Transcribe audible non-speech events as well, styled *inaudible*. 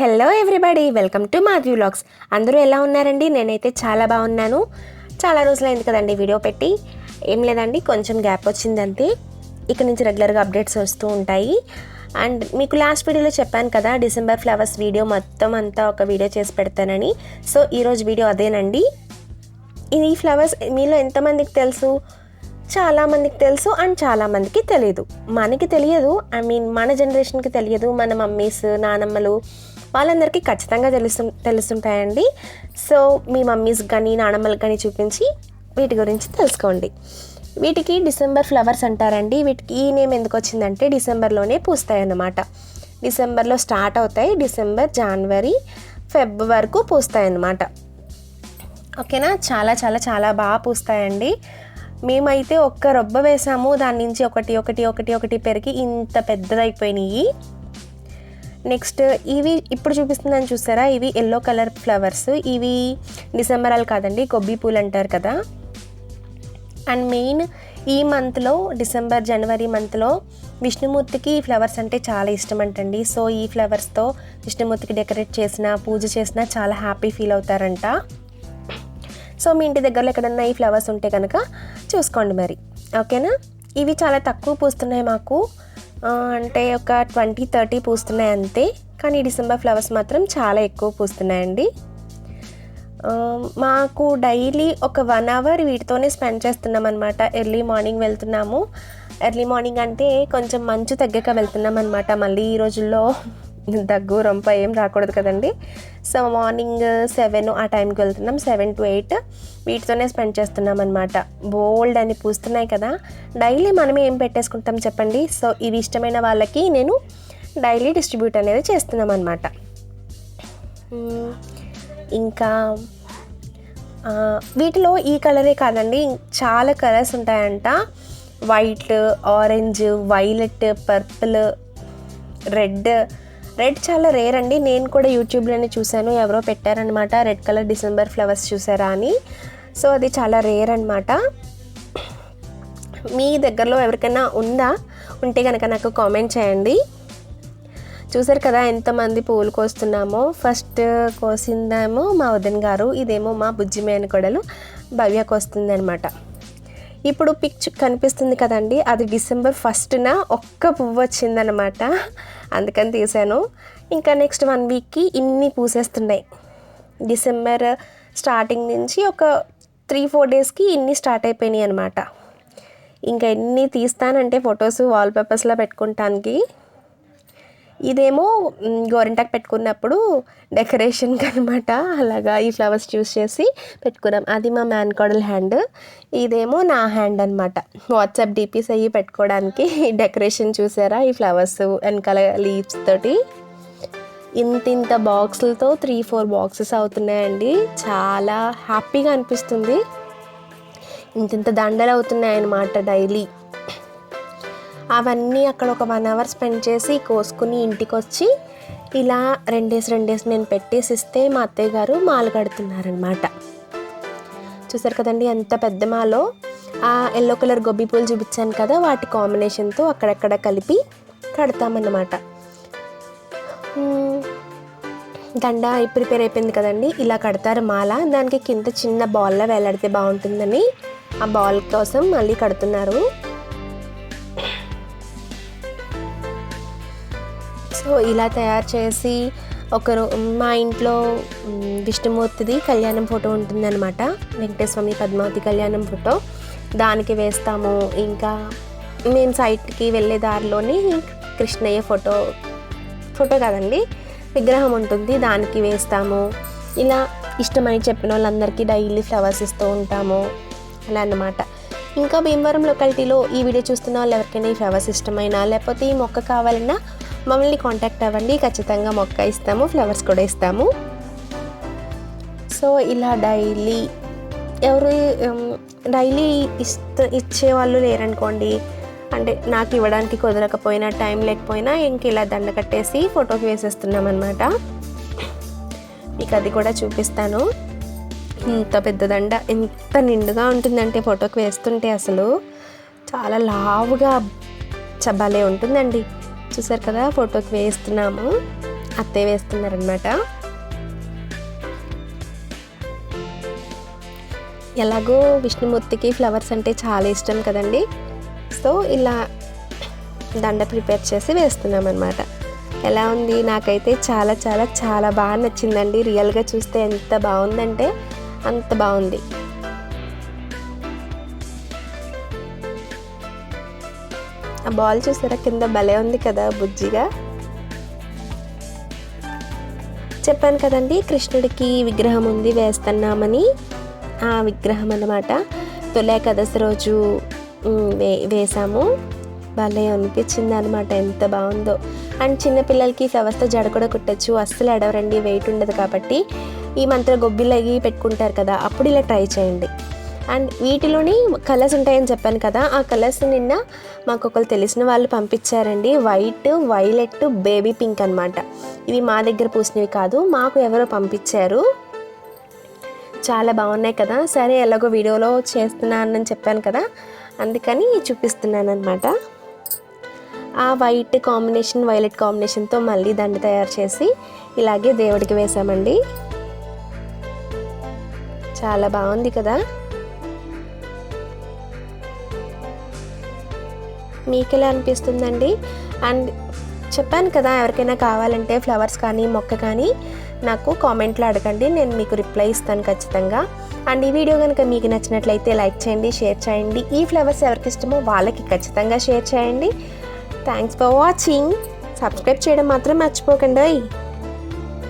Hello everybody welcome to Madhavi vlogs అందరూ ఎలా ఉన్నారండి? నేనైతే చాలా బాగున్నాను. చాలా రోజులైంది కదండి వీడియో పెట్టి. ఏం లేదండి కొంచెం గ్యాప్ వచ్చిందంతే ఇక నుంచి రెగ్యులర్గా అప్డేట్స్ వస్తూ ఉంటాయి. అండ్ మీకు లాస్ట్ వీడియోలో చెప్పాను కదా డిసెంబర్ ఫ్లవర్స్ వీడియో మొత్తం అంతా ఒక వీడియో చేసి పెడతానని. సో ఈరోజు వీడియో అదేనండి. ఈ ఫ్లవర్స్ మీలో ఎంతమందికి తెలుసు? చాలామందికి తెలుసు అండ్ చాలామందికి తెలియదు మనకి తెలియదు. ఐ మీన్ మన జనరేషన్కి తెలియదు. మన మమ్మీస్ నానమ్మలు వాళ్ళందరికీ ఖచ్చితంగా తెలుసు తెలుస్తుంటాయండి. సో మీ మమ్మీస్ కానీ నానమ్మలకు కానీ చూపించి వీటి గురించి తెలుసుకోండి. వీటికి డిసెంబర్ ఫ్లవర్స్ అంటారండి. వీటికి ఈ నేమ్ ఎందుకు వచ్చిందంటే డిసెంబర్లోనే పూస్తాయి అన్నమాట డిసెంబర్లో స్టార్ట్ అవుతాయి డిసెంబర్ జనవరి ఫెబ్ వరకు పూస్తాయి అన్నమాట ఓకేనా? చాలా చాలా చాలా బాగా పూస్తాయండి. మేమైతే ఒక్క రొబ్బ వేసాము. దాని నుంచి ఒకటి ఒకటి ఒకటి ఒకటి పెరిగి ఇంత పెద్దదైపోయినాయి. నెక్స్ట్ ఇవి ఇప్పుడు చూపిస్తుందని చూసారా? ఇవి ఎల్లో కలర్ ఫ్లవర్స్ ఇవి డిసెంబరాలు కాదండి కొబ్బి పూలు అంటారు కదా. అండ్ మెయిన్ ఈ మంత్లో డిసెంబర్ జనవరి మంత్లో విష్ణుమూర్తికి ఈ ఫ్లవర్స్ అంటే చాలా ఇష్టం అంటండి. సో ఈ ఫ్లవర్స్తో విష్ణుమూర్తికి డెకరేట్ చేసిన పూజ చేసిన చాలా హ్యాపీ ఫీల్ అవుతారంట. సో మీ ఇంటి దగ్గరలో ఎక్కడన్నా ఈ ఫ్లవర్స్ ఉంటే కనుక చూసుకోండి మరి. ఓకేనా? ఇవి చాలా తక్కువ పూస్తున్నాయి మాకు. అంటే ఒక ట్వంటీ థర్టీ పూస్తున్నాయి అంతే కానీ డిసెంబర్ ఫ్లవర్స్ మాత్రం చాలా ఎక్కువ పూస్తున్నాయండి. మాకు డైలీ ఒక వన్ అవర్ వీటితోనే స్పెండ్ చేస్తున్నాం అనమాట ఎర్లీ మార్నింగ్ వెళ్తున్నాము. ఎర్లీ మార్నింగ్ అంటే కొంచెం మంచు తగ్గక వెళ్తున్నాం అనమాట మళ్ళీ ఈ రోజుల్లో దగ్గు రొంప ఏం రాకూడదు కదండి. సో మార్నింగ్ సెవెన్ ఆ టైంకి వెళ్తున్నాం. సెవెన్ టు ఎయిట్ వీటితోనే స్పెండ్ చేస్తున్నాం అనమాట బోల్డ్ అని పూస్తున్నాయి కదా. డైలీ మనమే ఏం పెట్టేసుకుంటాం చెప్పండి? సో ఇవి ఇష్టమైన వాళ్ళకి నేను డైలీ డిస్ట్రిబ్యూట్ అనేది చేస్తున్నాం అనమాట ఇంకా వీటిలో ఈ కలరే కాదండి. చాలా కలర్స్ ఉంటాయంట. White orange violet purple red red చాలా రేర్ అండి. నేను కూడా యూట్యూబ్లోనే చూశాను. ఎవరో పెట్టారనమాట రెడ్ కలర్ డిసెంబర్ ఫ్లవర్స్ చూసారా అని. సో అది చాలా రేర్ అనమాట మీ దగ్గరలో ఎవరికైనా ఉందా? ఉంటే కనుక నాకు కామెంట్ చేయండి. చూసారు కదా ఎంతమంది పూలు కోస్తున్నామో. ఫస్ట్ కోసిందేమో మా వదిన గారు. ఇదేమో మా బుజ్జి కొడలు. భవ్య కోస్తుంది అనమాట ఇప్పుడు పిక్ కనిపిస్తుంది కదండి. అది డిసెంబర్ ఫస్ట్న ఒక్క పువ్వు వచ్చిందనమాట అందుకని తీసాను. ఇంకా నెక్స్ట్ వన్ వీక్కి ఇన్ని పూసేస్తున్నాయి. డిసెంబర్ స్టార్టింగ్ నుంచి ఒక త్రీ ఫోర్ డేస్కి ఇన్ని స్టార్ట్ అయిపోయినాయి అనమాట ఇంకా ఎన్ని తీస్తానంటే ఫొటోస్ వాల్పేపర్స్లో పెట్టుకుంటానికి ఇదేమో గోరింటాకు పెట్టుకున్నప్పుడు డెకరేషన్కి *laughs* అనమాట అలాగా ఈ ఫ్లవర్స్ చూస్ చేసి పెట్టుకున్నాం. అది మా మ్యాన్ కోడల్ హ్యాండ్. ఇదేమో నా హ్యాండ్ అనమాట వాట్సాప్ డీపీస్ అయ్యి పెట్టుకోవడానికి *laughs* డెకరేషన్ చూసారా ఈ ఫ్లవర్స్ వెనకాల లీవ్స్ తోటి? ఇంత ఇంత బాక్సులతో త్రీ ఫోర్ బాక్సెస్ అవుతున్నాయండి. చాలా హ్యాపీగా అనిపిస్తుంది. ఇంత ఇంత దండలు అవుతున్నాయి అన్నమాట డైలీ. అవన్నీ అక్కడ ఒక వన్ అవర్ స్పెండ్ చేసి కోసుకుని ఇంటికి వచ్చి ఇలా రెండేసి రెండేసి నేను పెట్టేసి ఇస్తే మా అత్తయ్య గారు మాలు కడుతున్నారనమాట చూసారు కదండి ఎంత పెద్ద మాలో? ఆ ఎల్లో కలర్ గొబ్బి పూలు చూపించాను కదా వాటి కాంబినేషన్తో అక్కడక్కడ కలిపి కడతామన్నమాట. దండ ప్రిపేర్ అయిపోయింది కదండి ఇలా కడతారు మాల. దానికి కింద చిన్న బాల్లో వేలాడితే బాగుంటుందని ఆ బాల్ కోసం మళ్ళీ కడుతున్నారు. ఇలా తయారు చేసి ఒకరు మా ఇంట్లో విష్ణుమూర్తిది కళ్యాణం ఫోటో ఉంటుందన్నమాట. వెంకటేశ్వర స్వామి పద్మావతి కళ్యాణం ఫోటో. దానికి వేస్తాము. ఇంకా మేము సైట్కి వెళ్ళే దారిలోని కృష్ణయ్య ఫోటో ఫోటో కాదండి విగ్రహం ఉంటుంది. దానికి వేస్తాము. ఇలా ఇష్టమని చెప్పిన వాళ్ళందరికీ డైలీ ఫ్లవర్స్ ఇస్తూ ఉంటాము. అలా అన్నమాట. ఇంకా భీమవరం లొకాలిటీలో ఈ వీడియో చూస్తున్న వాళ్ళు ఎవరికైనా ఈ ఫ్లవర్స్ ఇష్టమైనా లేకపోతే ఈ మొక్క కావాలన్నా మమ్మల్ని కాంటాక్ట్ అవ్వండి. ఖచ్చితంగా మొక్క ఇస్తాము ఫ్లవర్స్ కూడా ఇస్తాము. సో ఇలా డైలీ ఎవరు డైలీ ఇస్త ఇచ్చేవాళ్ళు లేరనుకోండి. అంటే నాకు ఇవ్వడానికి కుదరకపోయినా టైం లేకపోయినా ఇంక ఇలా దండ కట్టేసి ఫోటోకి వేసేస్తున్నాం అనమాట మీకు అది కూడా చూపిస్తాను. ఇంత పెద్ద దండ ఎంత నిండుగా ఉంటుందంటే ఫోటోకి వేస్తుంటే అసలు చాలా లావుగా చబ్బాలే ఉంటుందండి. చూసారు కదా ఫోటోకి వేస్తున్నాము. అత్తయ్య వేస్తున్నారనమాట ఎలాగో విష్ణుమూర్తికి ఫ్లవర్స్ అంటే చాలా ఇష్టం కదండి. సో ఇలా దండ ప్రిపేర్ చేసి వేస్తున్నాం అనమాట ఎలా ఉంది? నాకైతే చాలా చాలా చాలా బాగా నచ్చిందండి. రియల్గా చూస్తే ఎంత బాగుందంటే అంత బాగుంది. ఆ బాల్ చూసారా? కింద భలే ఉంది కదా బుజ్జిగా. చెప్పాను కదండి కృష్ణుడికి విగ్రహం ఉంది వేస్తున్నామని. ఆ విగ్రహం అన్నమాట. తొలేకాదశి రోజు వే వేసాము. భలే అనిపించింది అనమాట ఎంత బాగుందో. అండ్ చిన్నపిల్లలకి ఫ్లవర్స్తో జడ కూడా కుట్టచ్చు అస్సలు ఎడవరండి వెయిట్ ఉండదు కాబట్టి. ఈ మంత్ర గొబ్బిలగి పెట్టుకుంటారు కదా అప్పుడు ఇలా ట్రై చేయండి. అండ్ వీటిలోని కలర్స్ ఉంటాయని చెప్పాను కదా ఆ కలర్స్ నిన్న మాకు ఒకరు తెలిసిన వాళ్ళు పంపించారండి. వైట్ వైలెట్ బేబీ పింక్ అనమాట ఇవి మా దగ్గర పూసినవి కాదు మాకు ఎవరో పంపించారు. చాలా బాగున్నాయి కదా. సరే ఎలాగో వీడియోలో చేస్తున్నానని చెప్పాను కదా అందుకని చూపిస్తున్నాను అనమాట ఆ వైట్ కాంబినేషన్ వైలెట్ కాంబినేషన్తో మళ్ళీ దండ తయారు చేసి ఇలాగే దేవుడికి వేసామండి చాలా బాగుంది కదా. మీకు ఎలా అనిపిస్తుందండి? అండ్ చెప్పాను కదా ఎవరికైనా కావాలంటే ఫ్లవర్స్ కానీ మొక్క కానీ నాకు కామెంట్లో అడగండి నేను మీకు రిప్లై ఇస్తాను ఖచ్చితంగా. అండ్ ఈ వీడియో కనుక మీకు నచ్చినట్లయితే లైక్ చేయండి షేర్ చేయండి. ఈ ఫ్లవర్స్ ఎవరికి ఇష్టమో వాళ్ళకి ఖచ్చితంగా షేర్ చేయండి. Thanks for watching. సబ్స్క్రైబ్ చేయడం మాత్రం మర్చిపోకండి.